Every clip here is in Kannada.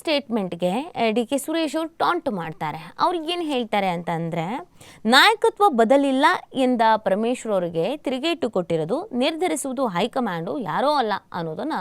ಸ್ಟೇಟ್ಮೆಂಟ್ಗೆ ಡಿ ಕೆ ಸುರೇಶ್ ಅವರು ಟಾಂಟ್ ಮಾಡ್ತಾರೆ. ಅವ್ರಿಗೇನು ಹೇಳ್ತಾರೆ ಅಂತಂದರೆ, ನಾಯಕತ್ವ ಬದಲಿಲ್ಲ ಎಂದ ಪರಮೇಶ್ವರ್ ಅವರಿಗೆ ತಿರುಗೇಟು ಕೊಟ್ಟಿರೋದು, ನಿರ್ಧರಿಸುವುದು ಹೈಕಮಾಂಡು, ಯಾರೋ ಅಲ್ಲ ಅನ್ನೋದನ್ನು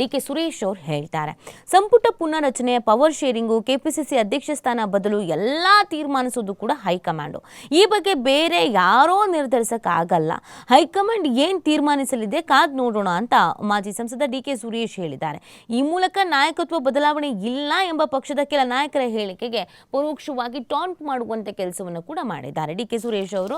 ಡಿ ಕೆ ಸುರೇಶ್ ಅವರು ಹೇಳ್ತಾರೆ. ಸಂಪುಟ ಪುನರ್ರಚನೆ, power sharing K P C C ಅಧ್ಯಕ್ಷ ಸ್ಥಾನ ಬದಲು ಎಲ್ಲ ತೀರ್ಮಾನಿಸೋದು ಕೂಡ ಹೈಕಮಾಂಡು. ಈ ಬಗ್ಗೆ ಬೇರೆ ಯಾರೋ ನಿರ್ಧರಿಸೋಕ್ಕಾಗಲ್ಲ. ಹೈಕಮಾಂಡ್ ಏನು ತೀರ್ಮಾನಿಸಲಿದೆ ಕಾದ್ ನೋಡೋಣ ಅಂತ ಮಾಜಿ ಸಂಸದ ಡಿ ಕೆ ಸುರೇಶ್ ಹೇಳಿದ್ದಾರೆ. ಈ ಮೂಲಕ ನಾಯಕತ್ವ ಬದಲಾವಣೆ ಇಲ್ಲ ಎಂಬ ಪಕ್ಷದ ಕೆಲ ನಾಯಕರ ಹೇಳಿಕೆಗೆ ಪರೋಕ್ಷವಾಗಿ ಟಾಂಟ್ ಮಾಡುವಂಥ ಕೆಲಸವನ್ನು ಕೂಡ ಮಾಡಿದ್ದಾರೆ. ಡಿ ಕೆ ಸುರೇಶ್ ಅವರು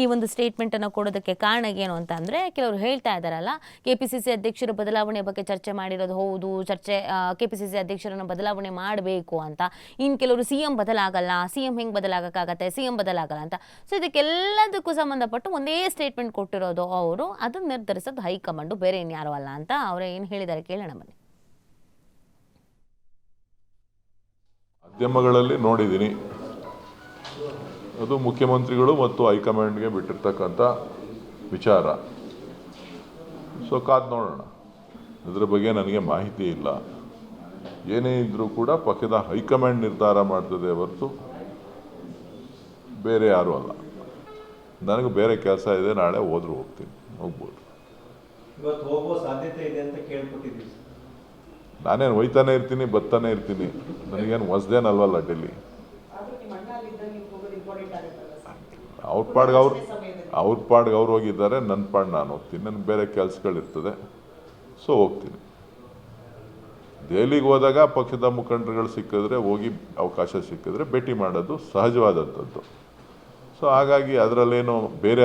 ಈ ಒಂದು ಸ್ಟೇಟ್ಮೆಂಟನ್ನು ಕೊಡೋದಕ್ಕೆ ಕಾರಣ ಏನು ಅಂತ ಅಂದರೆ, ಕೆಲವರು ಹೇಳ್ತಾ ಇದ್ದಾರಲ್ಲ ಕೆ ಪಿ ಸಿ ಸಿ ಅಧ್ಯಕ್ಷರ ಬದಲಾವಣೆ ಬಗ್ಗೆ ಚರ್ಚೆ ಮಾಡಿರೋದು ಹೌದು, ಚರ್ಚೆ ಕೆ ಪಿ ಸಿ ಸಿ ಅಧ್ಯಕ್ಷರನ್ನು ಬದಲಾವಣೆ ಮಾಡಬೇಕು ಅಂತ. ಇನ್ನು ಕೆಲವರು ಸಿ ಎಂ ಬದಲಾಗಲ್ಲ ಸಿ ಎಂ ಹೆಂಗೆ ಬದಲಾಗೋಕ್ಕಾಗತ್ತೆ ಸಿ ಎಂ ಬದಲಾಗಲ್ಲ ಅಂತ. ಸೊ ಇದಕ್ಕೆಲ್ಲದಕ್ಕೂ ಸಂಬಂಧಪಟ್ಟು ಒಂದೇ ಸ್ಟೇಟ್ಮೆಂಟ್ ಕೊಟ್ಟಿರೋದು ಅವರು, ಅದನ್ನು ನಿರ್ಧರಿಸೋದು ಹೈಕಮಾಂಡು ಬೇರೆ ಇನ್ಯಾರು ಅಲ್ಲ ಅಂತ ಅವರೇ ಏನು ಹೇಳಿದ್ದಾರೆ ಕೇಳೋಣ ಬನ್ನಿ. ಮಾಧ್ಯಮಗಳಲ್ಲಿ ನೋಡಿದ್ದೀನಿ. ಅದು ಮುಖ್ಯಮಂತ್ರಿಗಳು ಮತ್ತು ಹೈಕಮಾಂಡ್ಗೆ ಬಿಟ್ಟಿರ್ತಕ್ಕಂಥ ವಿಚಾರ. ಸೊ, ಕಾದ್ ನೋಡೋಣ. ಅದರ ಬಗ್ಗೆ ನನಗೆ ಮಾಹಿತಿ ಇಲ್ಲ. ಏನೇ ಇದ್ದರೂ ಕೂಡ ಪಕ್ಷದ ಹೈಕಮಾಂಡ್ ನಿರ್ಧಾರ ಮಾಡ್ತದೆ ಹೊರತು ಬೇರೆ ಯಾರೂ ಅಲ್ಲ. ನನಗೆ ಬೇರೆ ಕೆಲಸ ಇದೆ, ನಾಳೆ ಹೋದರೂ ಹೋಗ್ತೀನಿ. ಹೋಗ್ಬೋದು. ಇವತ್ತು ಹೋಗುವ ಸಾಧ್ಯತೆ ಇದೆ ಅಂತ. ನಾನೇನು ಒಯ್ತಾನೆ ಇರ್ತೀನಿ ಬತ್ತಾನೆ ಇರ್ತೀನಿ. ನನಗೇನು ಹೊಸ್ದೇನಲ್ವಲ್ಲ ಡೆಲ್ಲಿ. ಅವ್ರ ಪಾಡ್ಗೆ ಅವ್ರು ಅವ್ರ ಪಾಡ್ಗೆ ಅವ್ರು ಹೋಗಿದ್ದಾರೆ ನನ್ನ ಪಾಡ್ ನಾನು ಹೋಗ್ತೀನಿ. ನನಗೆ ಬೇರೆ ಕೆಲಸಗಳಿರ್ತದೆ. ಸೊ ಹೋಗ್ತೀನಿ. ದೆಹಲಿಗೆ ಹೋದಾಗ ಪಕ್ಷದ ಮುಖಂಡರುಗಳು ಸಿಕ್ಕಿದ್ರೆ ಹೋಗಿ ಅವಕಾಶ ಸಿಕ್ಕಿದ್ರೆ ಭೇಟಿ ಮಾಡೋದು ಸಹಜವಾದಂಥದ್ದು. ಸೊ ಹಾಗಾಗಿ ಅದರಲ್ಲೇನು ಬೇರೆ